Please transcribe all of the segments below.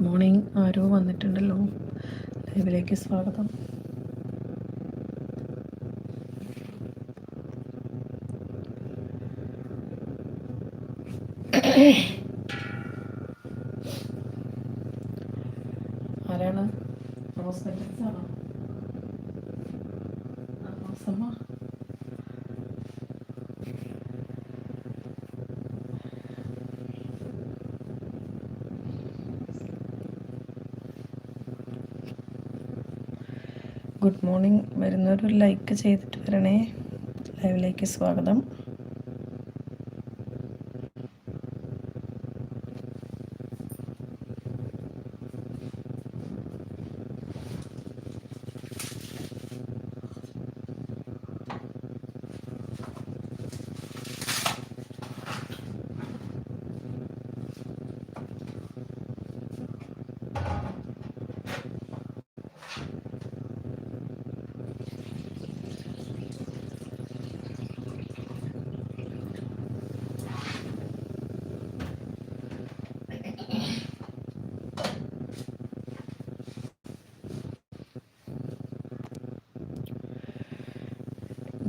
Good morning ആരോ വന്നിട്ടുണ്ടല്ലോ. ലൈവിലേക്ക് സ്വാഗതം ആരാണ് റോസ് നെറ്റൽസ് ആണോ ആ, റോസമ്മ ഗുഡ് മോർണിംഗ് വരുന്നവർ ലൈക്ക് ചെയ്തിട്ട് വരണേ. ലൈവിലേക്ക് സ്വാഗതം.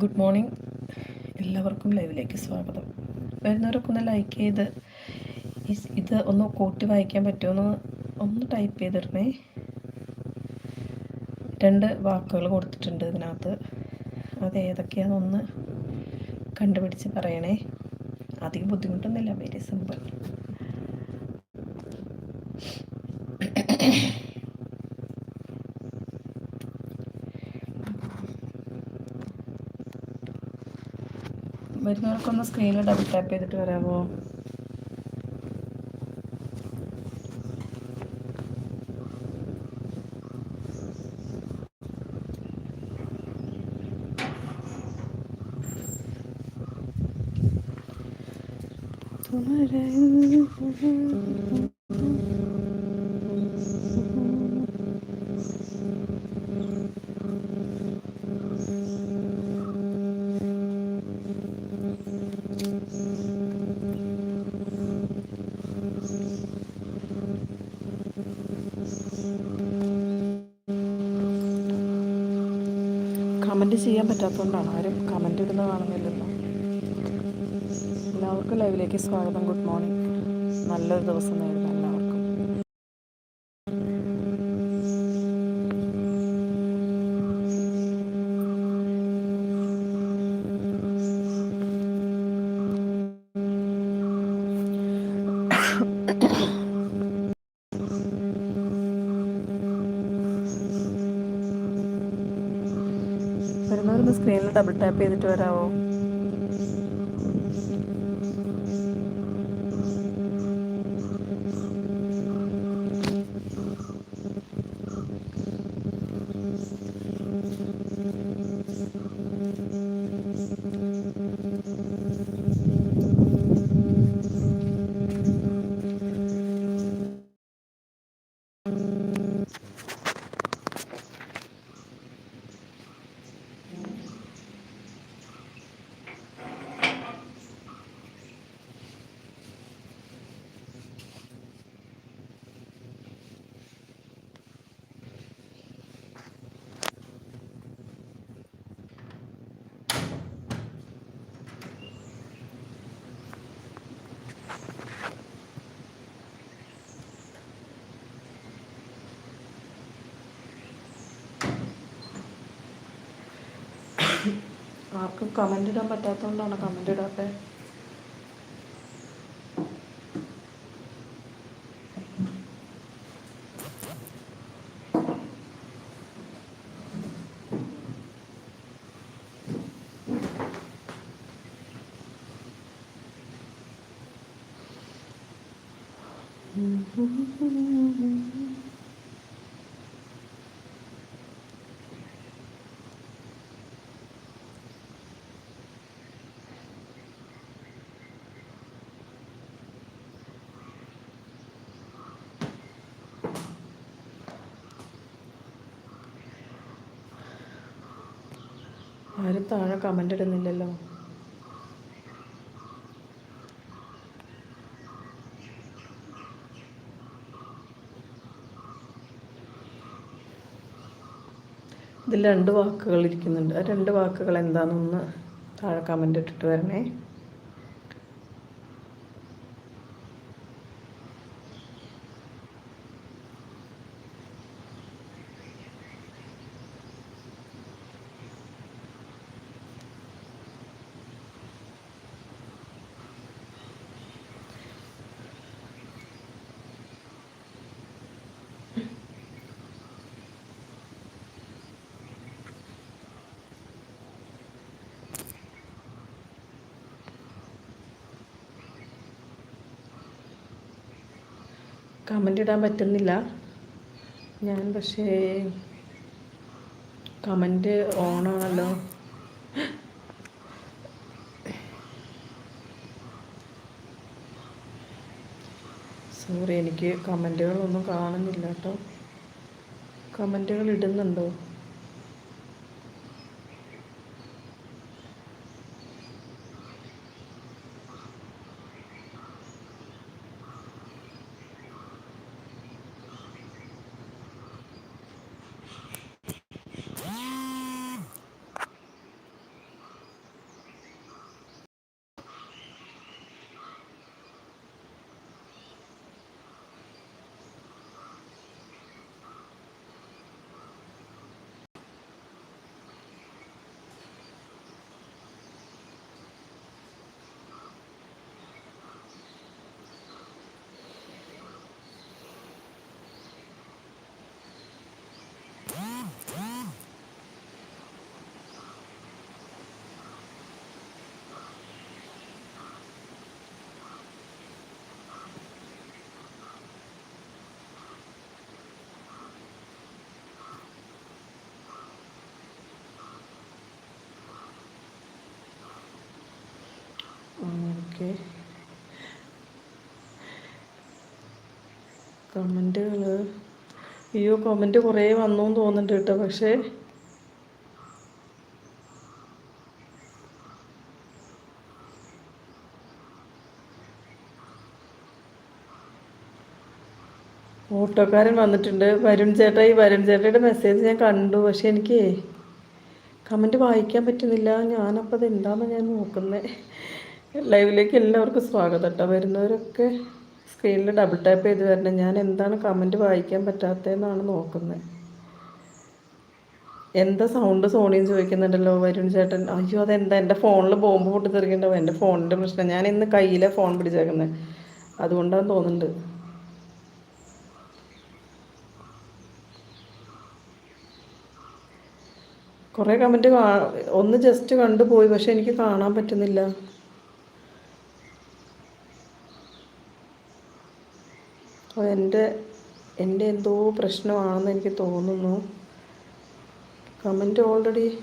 Good morning. എല്ലാവർക്കും ലൈവിലേക്ക് സ്വാഗതം. വരുന്നവരൊക്കെ ഒന്ന് ലൈക്ക് ചെയ്ത് ഇത് ഒന്ന് കൂട്ടി വായിക്കാൻ പറ്റുമോ ഒന്ന് ടൈപ്പ് ചെയ്തിടണേ. രണ്ട് വാക്കുകൾ കൊടുത്തിട്ടുണ്ട് ഇതിനകത്ത്. അത് ഏതൊക്കെയാണെന്നൊന്ന് കണ്ടുപിടിച്ച് പറയണേ. അധികം ബുദ്ധിമുട്ടൊന്നുമില്ല വെരി സിമ്പിൾ വരുന്നവർക്കൊന്ന് സ്ക്രീനിൽ ഡബിൾ ടാപ്പ് ചെയ്തിട്ട് വരാമോ കമന്റ് ചെയ്യാൻ പറ്റാത്തതുകൊണ്ടാണ്. ആരും കമന്റ് ഇടുന്ന കാണുന്നില്ലല്ലോ. എല്ലാവർക്കും ലൈവിലേക്ക് സ്വാഗതം. ഗുഡ് മോർണിംഗ് നല്ലൊരു ദിവസം നേരുന്നു. ടാപ്പ് ചെയ്തിട്ട് വരാമോ ആർക്കും കമന്റ് ഇടാൻ പറ്റാത്തതുകൊണ്ടാണ് കമന്റ് ഇടാത്തത് ആരും താഴെ കമന്റ് ഇടുന്നില്ലല്ലോ. ഇതിൽ രണ്ട് വാക്കുകൾ ഇരിക്കുന്നുണ്ട്. ആ രണ്ട് വാക്കുകൾ എന്താണെന്നൊന്ന് താഴെ കമന്റ് ഇട്ടിട്ട് വരണേ. കമന്റ് ഇടാൻ പറ്റുന്നില്ല. ഞാൻ പക്ഷേ കമന്റ് ഓണാണല്ലോ സോറി എനിക്ക് കമന്റുകളൊന്നും കാണുന്നില്ല കേട്ടോ. കമന്റുകൾ ഇടുന്നുണ്ടോ? ഓക്കെ. കമന്റുകൾ അയ്യോ കമന്റ് കുറേ വന്നു തോന്നുന്നുണ്ട് കേട്ടോ പക്ഷേ. ഓട്ടോക്കാരൻ വന്നിട്ടുണ്ട്. വരുൺ ചേട്ടാ ഈ വരുൺ ചേട്ടയുടെ മെസ്സേജ് ഞാൻ കണ്ടു പക്ഷെ എനിക്ക് കമന്റ് വായിക്കാൻ പറ്റുന്നില്ല. ഞാനപ്പോൾ അത് എന്താണെന്ന് ഞാൻ നോക്കുന്നത് ലൈവിലേക്ക് എല്ലാവർക്കും സ്വാഗതം കേട്ടോ വരുന്നവരൊക്കെ സ്ക്രീനിൽ ഡബിൾ ടാപ്പ് ചെയ്ത് വരണം. ഞാൻ എന്താണ് കമന്റ് വായിക്കാൻ പറ്റാത്തതെന്നാണ് നോക്കുന്നത്. എന്താ സൗണ്ട് സോണിയും ചോദിക്കുന്നുണ്ടല്ലോ വരുൺ ചേട്ടൻ? അയ്യോ അതെന്താ? എന്റെ ഫോണിൽ ബോംബ് പൊട്ടിത്തെറിക്കണ്ടാവും എന്റെ ഫോണിന്റെ പ്രശ്നം. ഞാൻ ഇന്ന് കയ്യിലെ ഫോൺ പിടിച്ചേക്കുന്നത് അതുകൊണ്ടാണ് തോന്നുന്നുണ്ട്. കുറേ കമന്റ് ഒന്ന് ജസ്റ്റ് കണ്ടുപോയി പക്ഷെ എനിക്ക് കാണാൻ പറ്റുന്നില്ല. എന്റെ എന്റെ എന്തോ പ്രശ്നമാണെന്ന് എനിക്ക് തോന്നുന്നു. കമന്റ് ഓൾറെഡി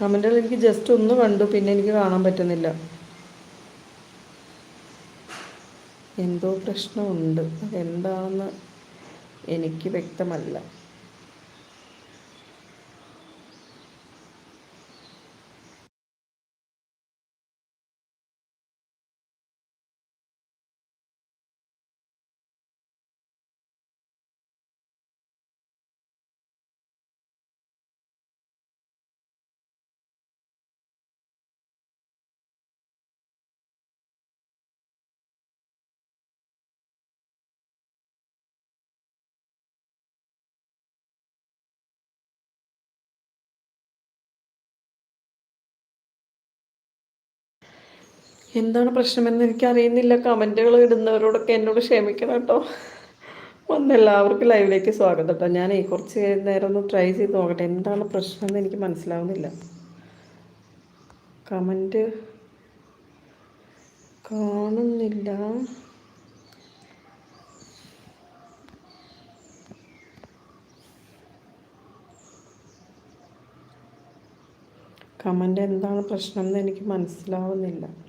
കമന്റുകൾ എനിക്ക് ജസ്റ്റ് ഒന്ന് കണ്ടു പിന്നെ എനിക്ക് കാണാൻ പറ്റുന്നില്ല. എന്തോ പ്രശ്നമുണ്ട്. അതെന്താണെന്ന് എനിക്ക് വ്യക്തമല്ല. എന്താണ് പ്രശ്നമെന്ന് എനിക്കറിയുന്നില്ല. കമന്റുകൾ ഇടുന്നവരോടൊക്കെ എന്നോട് ക്ഷമിക്കണം കേട്ടോ. ഒന്ന് എല്ലാവർക്കും ലൈവിലേക്ക് സ്വാഗതം കേട്ടോ. ഞാൻ കുറച്ച് നേരം ഒന്ന് ട്രൈ ചെയ്ത് നോക്കട്ടെ. എന്താണ് പ്രശ്നം എന്ന് എനിക്ക് മനസ്സിലാവുന്നില്ല. കമന്റ് കാണുന്നില്ല. കമന്റ് എന്താണ് പ്രശ്നം എന്ന് എനിക്ക് മനസ്സിലാവുന്നില്ല.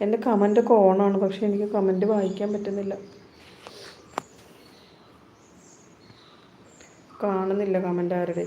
എന്റെ കമന്റൊക്കെ ഓണാണ്. പക്ഷെ എനിക്ക് കമന്റ് വായിക്കാൻ പറ്റുന്നില്ല. കാണുന്നില്ല കമന്റ് ആരുടെ.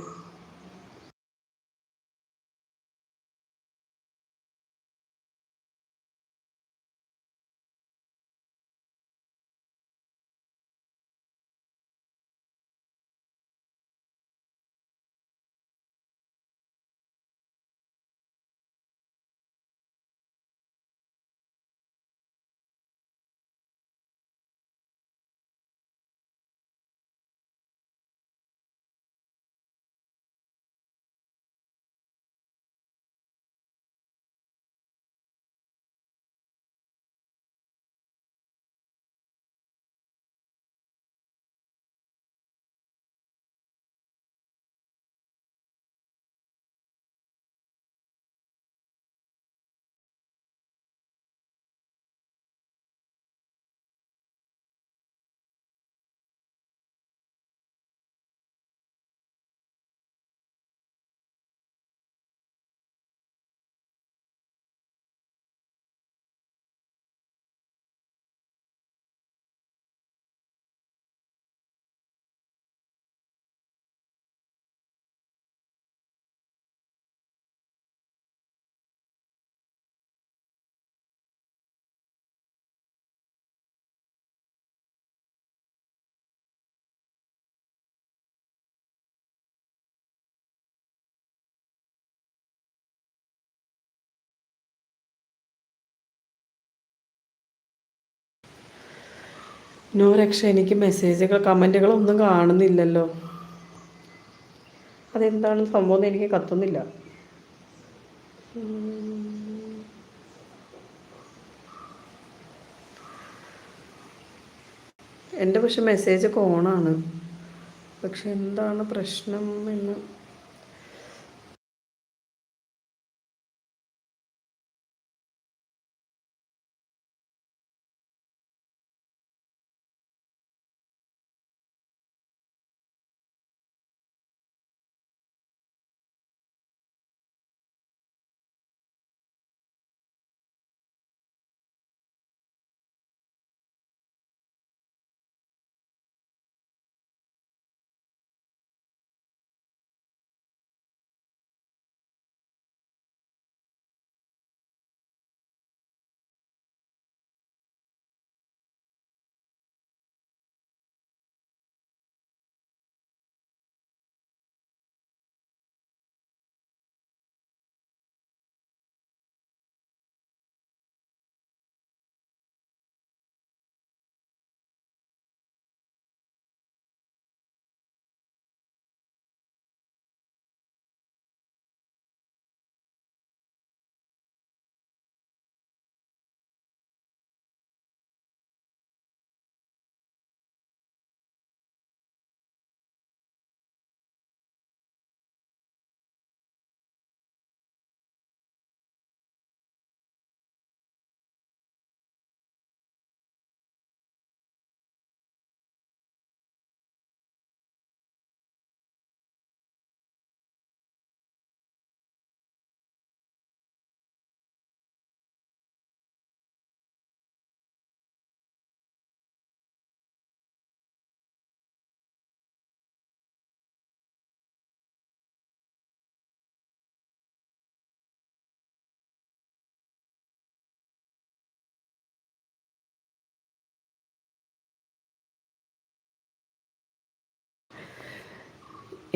നോ രക്ഷ എനിക്ക് മെസ്സേജുകൾ കമന്റുകളൊന്നും കാണുന്നില്ലല്ലോ. അതെന്താണ് സംഭവം എന്ന് എനിക്ക് കത്തുന്നില്ല എന്റെ പക്ഷെ മെസ്സേജൊക്കെ ഓണാണ് പക്ഷെ എന്താണ് പ്രശ്നം എന്ന്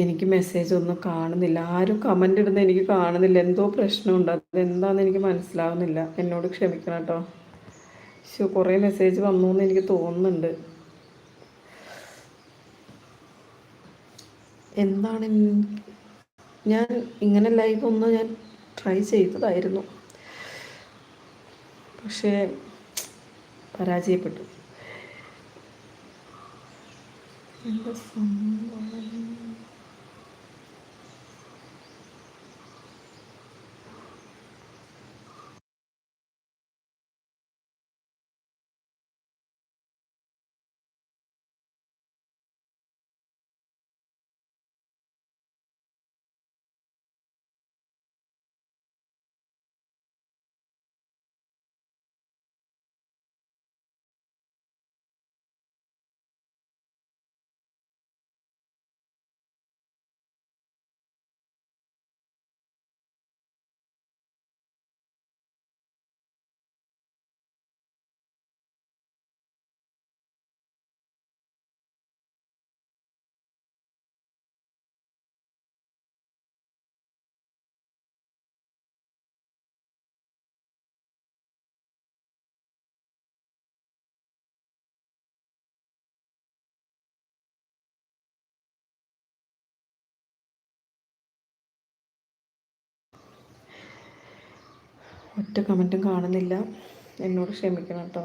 എനിക്ക് മെസ്സേജ് ഒന്നും കാണുന്നില്ല. ആരും കമന്റ് ഇടുന്ന എനിക്ക് കാണുന്നില്ല. എന്തോ പ്രശ്നമുണ്ട്. അതെന്താണെന്ന് എനിക്ക് മനസ്സിലാവുന്നില്ല. എന്നോട് ക്ഷമിക്കണം കേട്ടോ. ശോ കുറേ മെസ്സേജ് വന്നു എന്ന് എനിക്ക് തോന്നുന്നുണ്ട്. എന്താണ് ഞാൻ ഇങ്ങനെ ലൈവ് ഒന്ന് ഞാൻ ട്രൈ ചെയ്തതായിരുന്നു. പക്ഷേ പരാജയപ്പെട്ടു. എന്താ സംഭവം? ഒറ്റ കമന്റും കാണുന്നില്ല. എന്നോട് ക്ഷമിക്കണം കേട്ടോ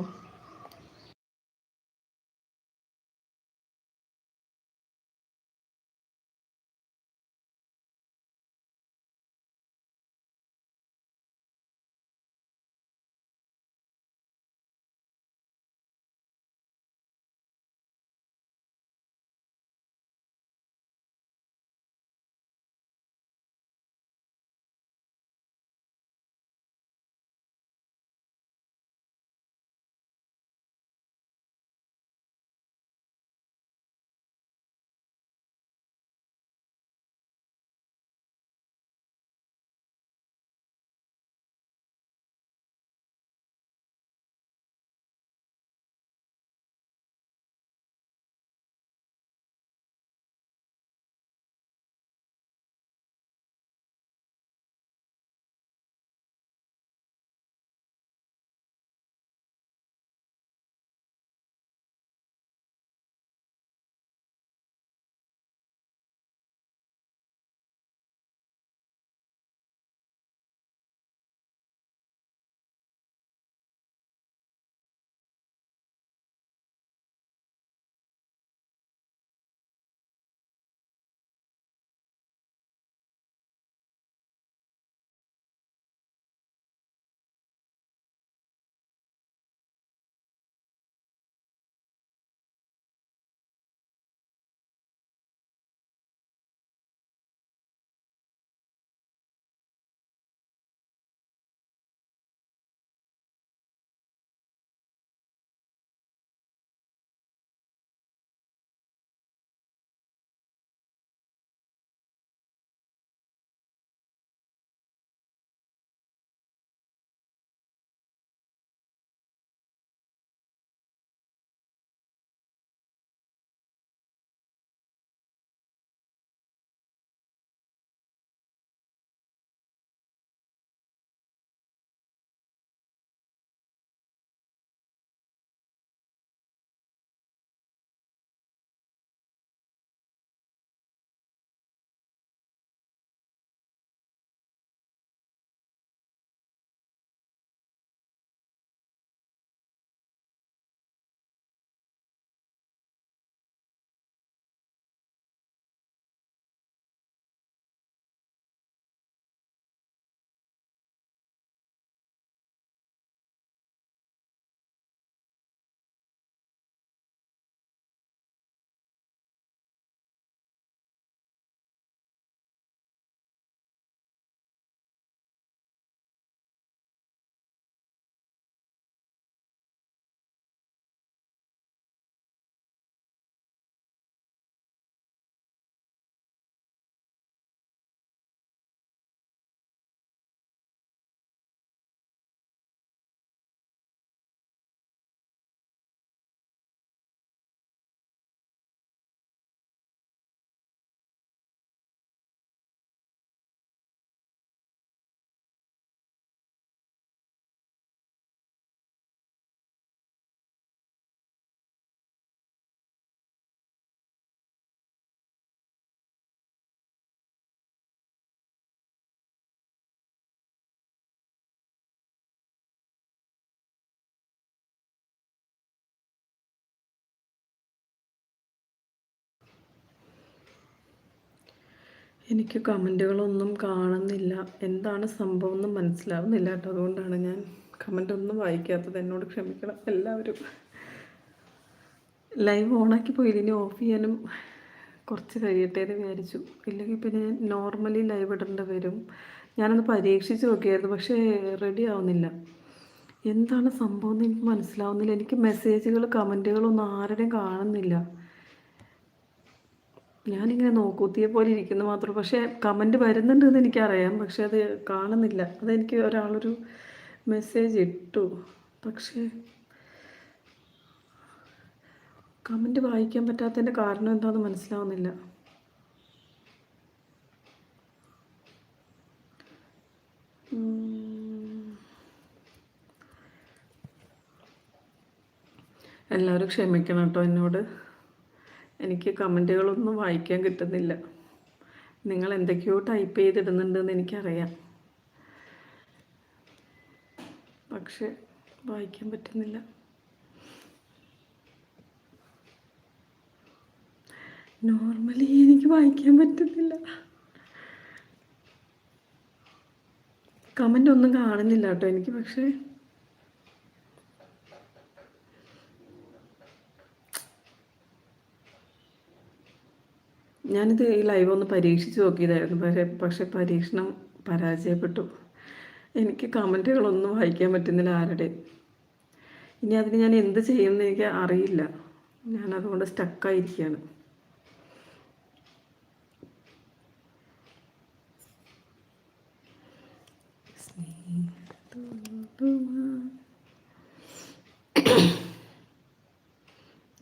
എനിക്ക് കമന്റുകളൊന്നും കാണുന്നില്ല. എന്താണ് സംഭവം എന്ന് മനസ്സിലാവുന്നില്ല. കേട്ടോ അതുകൊണ്ടാണ് ഞാൻ കമന്റൊന്നും വായിക്കാത്തത്. എന്നോട് ക്ഷമിക്കണം എല്ലാവരും. ലൈവ് ഓണാക്കി പോയി. ഇനി ഓഫ് ചെയ്യാനും കുറച്ച് കഴിയട്ടെ എന്ന് വിചാരിച്ചു. ഇല്ലെങ്കിൽ പിന്നെ ഞാൻ നോർമലി ലൈവ് ഇടേണ്ടി വരും. ഞാനൊന്ന് പരീക്ഷിച്ച് നോക്കിയായിരുന്നു പക്ഷേ റെഡി ആവുന്നില്ല. എന്താണ് സംഭവം എന്ന് എനിക്ക് മനസ്സിലാവുന്നില്ല. എനിക്ക് മെസ്സേജുകൾ കമന്റുകളൊന്നും ആരുടെയും കാണുന്നില്ല. ഞാനിങ്ങനെ നോക്കൂത്തിയെ പോലെ ഇരിക്കുന്നു മാത്രം. പക്ഷേ കമന്റ് വരുന്നുണ്ടെന്ന് എനിക്കറിയാം. പക്ഷേ അത് കാണുന്നില്ല. അതെനിക്ക് ഒരാളൊരു മെസ്സേജ് ഇട്ടു. പക്ഷേ കമന്റ് വായിക്കാൻ പറ്റാത്തതിന്റെ കാരണം എന്താണെന്ന് മനസ്സിലാവുന്നില്ല. എല്ലാവരും ക്ഷമിക്കണം കേട്ടോ എന്നോട്. എനിക്ക് കമന്റുകളൊന്നും വായിക്കാൻ കിട്ടുന്നില്ല. നിങ്ങൾ എന്തൊക്കെയോ ടൈപ്പ് ചെയ്തിടുന്നുണ്ടെന്ന് എനിക്കറിയാം. പക്ഷെ വായിക്കാൻ പറ്റുന്നില്ല. നോർമലി എനിക്ക് വായിക്കാൻ പറ്റുന്നില്ല. കമന്റ് ഒന്നും കാണുന്നില്ല കേട്ടോ എനിക്ക് പക്ഷേ ഞാനിത് ഈ ലൈവ് ഒന്ന് പരീക്ഷിച്ച് നോക്കിയതായിരുന്നു. പക്ഷേ പരീക്ഷണം പരാജയപ്പെട്ടു. എനിക്ക് കമന്റുകളൊന്നും വായിക്കാൻ പറ്റുന്നില്ല ആരുടെ. ഇനി അതിന് ഞാൻ എന്ത് ചെയ്യുമെന്ന് എനിക്ക് അറിയില്ല. ഞാൻ അതുകൊണ്ട് സ്റ്റക്കായിരിക്കുകയാണ്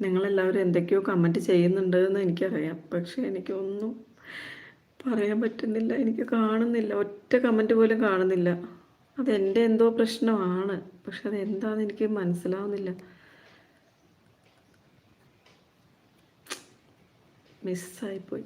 നിങ്ങളെല്ലാവരും എന്തൊക്കെയോ കമന്റ് ചെയ്യുന്നുണ്ട് എന്ന് എനിക്കറിയാം. പക്ഷേ എനിക്കൊന്നും പറയാൻ പറ്റുന്നില്ല. എനിക്ക് കാണുന്നില്ല. ഒറ്റ കമന്റ് പോലും കാണുന്നില്ല. അതെന്റെ എന്തോ പ്രശ്നമാണ്. പക്ഷെ അതെന്താണെന്ന് എനിക്ക് മനസ്സിലാവുന്നില്ല. മിസ്സായിപ്പോയി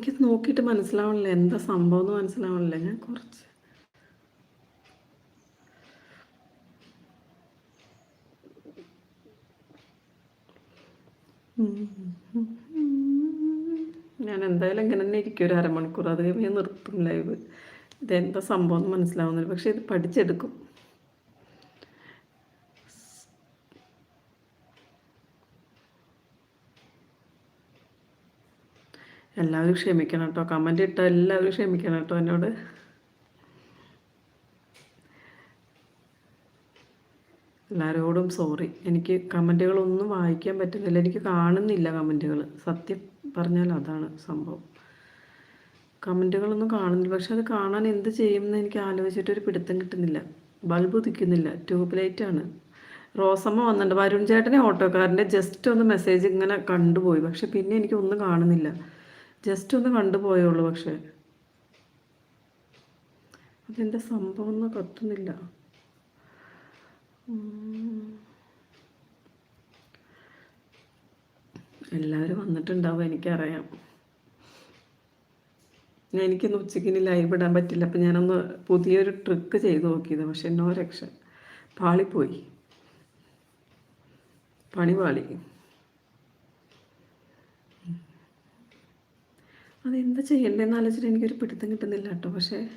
എനിക്ക് നോക്കിയിട്ട് മനസ്സിലാവണില്ല. എന്താ സംഭവം എന്ന് മനസ്സിലാവണില്ല. ഞാൻ കുറച്ച് ഞാൻ എന്തായാലും ഇങ്ങനെ തന്നെ ഇരിക്കും. ഒരു അരമണിക്കൂർ. അത് കഴിഞ്ഞ് നിർത്തും ലൈവ് ഇതെന്താ സംഭവം എന്ന് മനസ്സിലാവുന്നില്ല. പക്ഷെ ഇത് പഠിച്ചെടുക്കും. എല്ലാവരും ക്ഷമിക്കണം കേട്ടോ. കമന്റ് ഇട്ട എല്ലാവരും ക്ഷമിക്കണം കേട്ടോ എന്നോട്. എല്ലാവരോടും സോറി എനിക്ക് കമന്റുകളൊന്നും വായിക്കാൻ പറ്റുന്നില്ല. എനിക്ക് കാണുന്നില്ല കമന്റുകൾ സത്യം പറഞ്ഞാൽ അതാണ് സംഭവം. കമന്റുകളൊന്നും കാണുന്നില്ല. പക്ഷെ അത് കാണാൻ എന്ത് ചെയ്യുമെന്ന് എനിക്ക് ആലോചിച്ചിട്ട് ഒരു പിടുത്തം കിട്ടുന്നില്ല. ബൾബ് ഉദിക്കുന്നില്ല. ട്യൂബ് ലൈറ്റാണ് റോസമ്മ വന്നിട്ടുണ്ട്. വരുൺ ചേട്ടനെ ഓട്ടോക്കാരന്റെ ജസ്റ്റ് ഒന്ന് മെസ്സേജ് ഇങ്ങനെ കണ്ടുപോയി. പക്ഷെ പിന്നെ എനിക്കൊന്നും കാണുന്നില്ല. ജസ്റ്റ് ഒന്ന് കണ്ടുപോയുള്ളൂ പക്ഷേ. അതെന്താ സംഭവം എന്ന് കത്തുന്നില്ല എല്ലാവരും വന്നിട്ടുണ്ടാവും എനിക്കറിയാം. എനിക്കൊന്ന് ഉച്ചയ്ക്ക് ഇനി ലൈവ് ഇടാൻ പറ്റില്ല. അപ്പം ഞാനൊന്ന് പുതിയൊരു ട്രിക്ക് ചെയ്ത് നോക്കിയത്. പക്ഷെ എന്നോ രക്ഷ പാളിപ്പോയി. പണി പാളി. അതെന്താ ചെയ്യണ്ടേന്ന് ആലോചിച്ചിട്ട് എനിക്കൊരു പിടുത്തം കിട്ടുന്നില്ല കേട്ടോ. പക്ഷേ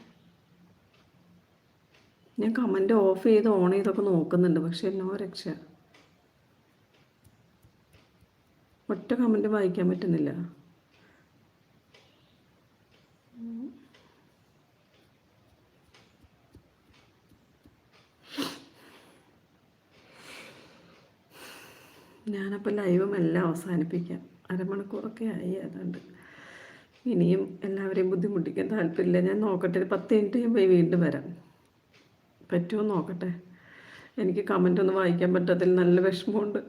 ഞാൻ കമന്റ് ഓഫ് ചെയ്ത് ഓൺ ചെയ്തൊക്കെ നോക്കുന്നുണ്ട്. പക്ഷെ എന്നോ രക്ഷ. ഒറ്റ കമന്റ് വായിക്കാൻ പറ്റുന്നില്ല. ഞാനപ്പോൾ ലൈവും എല്ലാം അവസാനിപ്പിക്കാം. അരമണിക്കൂറൊക്കെ ആയി അതുകൊണ്ട്. ഇനിയും എല്ലാവരെയും ബുദ്ധിമുട്ടിക്കാൻ താല്പര്യമില്ല. ഞാൻ നോക്കട്ടെ പത്ത് മിനിറ്റ് ഞാൻ പോയി വീണ്ടും വരാം. പറ്റുമോ നോക്കട്ടെ. എനിക്ക് കമന്റ് ഒന്നും വായിക്കാൻ പറ്റത്തിൽ നല്ല വിഷമമുണ്ട്.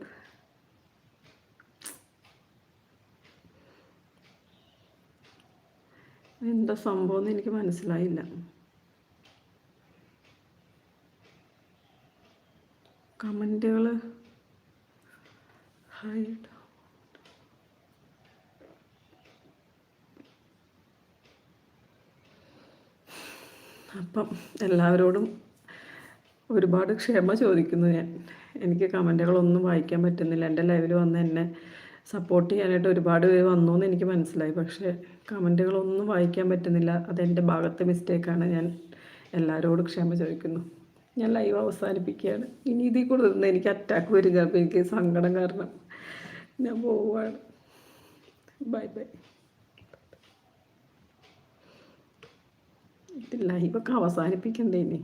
എന്താ സംഭവം എന്ന് എനിക്ക് മനസ്സിലായില്ല. കമന്റുകൾ ഹൈഡ് അപ്പം എല്ലാവരോടും ഒരുപാട് ക്ഷമ ചോദിക്കുന്നു ഞാൻ. എനിക്ക് കമന്റുകളൊന്നും വായിക്കാൻ പറ്റുന്നില്ല. എന്റെ ലൈവിൽ വന്ന് എന്നെ സപ്പോർട്ട് ചെയ്യാനായിട്ട് ഒരുപാട് പേര് വന്നു എന്ന് എനിക്ക് മനസ്സിലായി. പക്ഷേ കമന്റുകളൊന്നും വായിക്കാൻ പറ്റുന്നില്ല. അതെന്റെ ഭാഗത്തെ മിസ്റ്റേക്കാണ് ഞാൻ എല്ലാവരോടും ക്ഷമ ചോദിക്കുന്നു. ഞാൻ ലൈവ് അവസാനിപ്പിക്കുകയാണ്. ഇനി ഇതിൽ കൂടുതൽ എനിക്ക് അറ്റാക്ക് വരിക. അപ്പോൾ എനിക്ക് സങ്കടം കാരണം ഞാൻ പോവുകയാണ്. ബൈ ബൈ ലൈവൊക്കെ അവസാനിപ്പിക്കണ്ടേ ഇനി